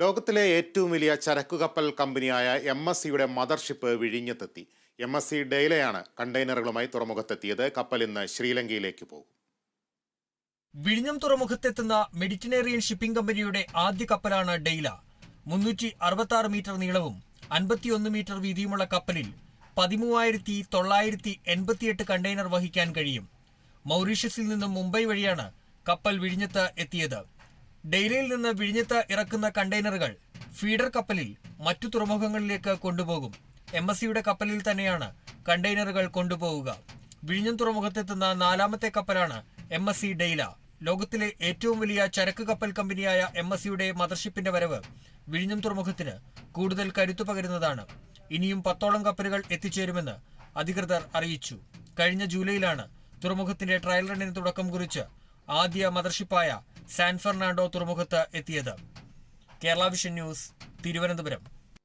ലോകത്തിലെ ഏറ്റവും വലിയ ചരക്കുകപ്പൽ കമ്പനിയായ എം എസ് സിയുടെ മദർഷിപ്പ് വിഴിഞ്ഞത്തെത്തി. എം എസ് സി ഡെയിലയാണ് കണ്ടെയ്നറുകളുമായി തുറമുഖത്തെത്തിയത്. കപ്പൽ ഇന്ന് ശ്രീലങ്കയിലേക്ക് പോകും. വിഴിഞ്ഞം തുറമുഖത്തെത്തുന്ന മെഡിറ്ററേനിയൻ ഷിപ്പിംഗ് കമ്പനിയുടെ ആദ്യ കപ്പലാണ് ഡെയില. മുന്നൂറ്റി അറുപത്തി ആറ് മീറ്റർ നീളവും അൻപത്തിയൊന്ന് മീറ്റർ വീതിയുമുള്ള കപ്പലിൽ പതിമൂവായിരത്തി തൊള്ളായിരത്തി എൺപത്തിയെട്ട് കണ്ടെയ്നർ വഹിക്കാൻ കഴിയും. മൗറീഷ്യസിൽ നിന്നും മുംബൈ വഴിയാണ് കപ്പൽ വിഴിഞ്ഞത്ത് എത്തിയത്. ഡെയ്ലയിൽ നിന്ന് വിഴിഞ്ഞത്ത് ഇറക്കുന്ന കണ്ടെയ്നറുകൾ ഫീഡർ കപ്പലിൽ മറ്റു തുറമുഖങ്ങളിലേക്ക് കൊണ്ടുപോകും. എം എസ് സിയുടെ കപ്പലിൽ തന്നെയാണ് കണ്ടെയ്നറുകൾ കൊണ്ടുപോവുക. വിഴിഞ്ഞം തുറമുഖത്തെത്തുന്ന നാലാമത്തെ കപ്പലാണ് എം എസ് സി ഡെയില. ലോകത്തിലെ ഏറ്റവും വലിയ ചരക്ക് കപ്പൽ കമ്പനിയായ എം എസ് സിയുടെ മദർഷിപ്പിന്റെ വരവ് വിഴിഞ്ഞം തുറമുഖത്തിന് കൂടുതൽ കരുത്തു പകരുന്നതാണ്. ഇനിയും പത്തോളം കപ്പലുകൾ എത്തിച്ചേരുമെന്ന് അധികൃതർ അറിയിച്ചു. കഴിഞ്ഞ ജൂലൈയിലാണ് തുറമുഖത്തിന്റെ ട്രയൽ റണ്ണിന് തുടക്കം കുറിച്ച് ആദ്യ മദർഷിപ്പായ സാൻ ഫെർണാണ്ടോ തുറമുഖത്ത് എത്തിയത്. Kerala vision news Thiruvananthapuram.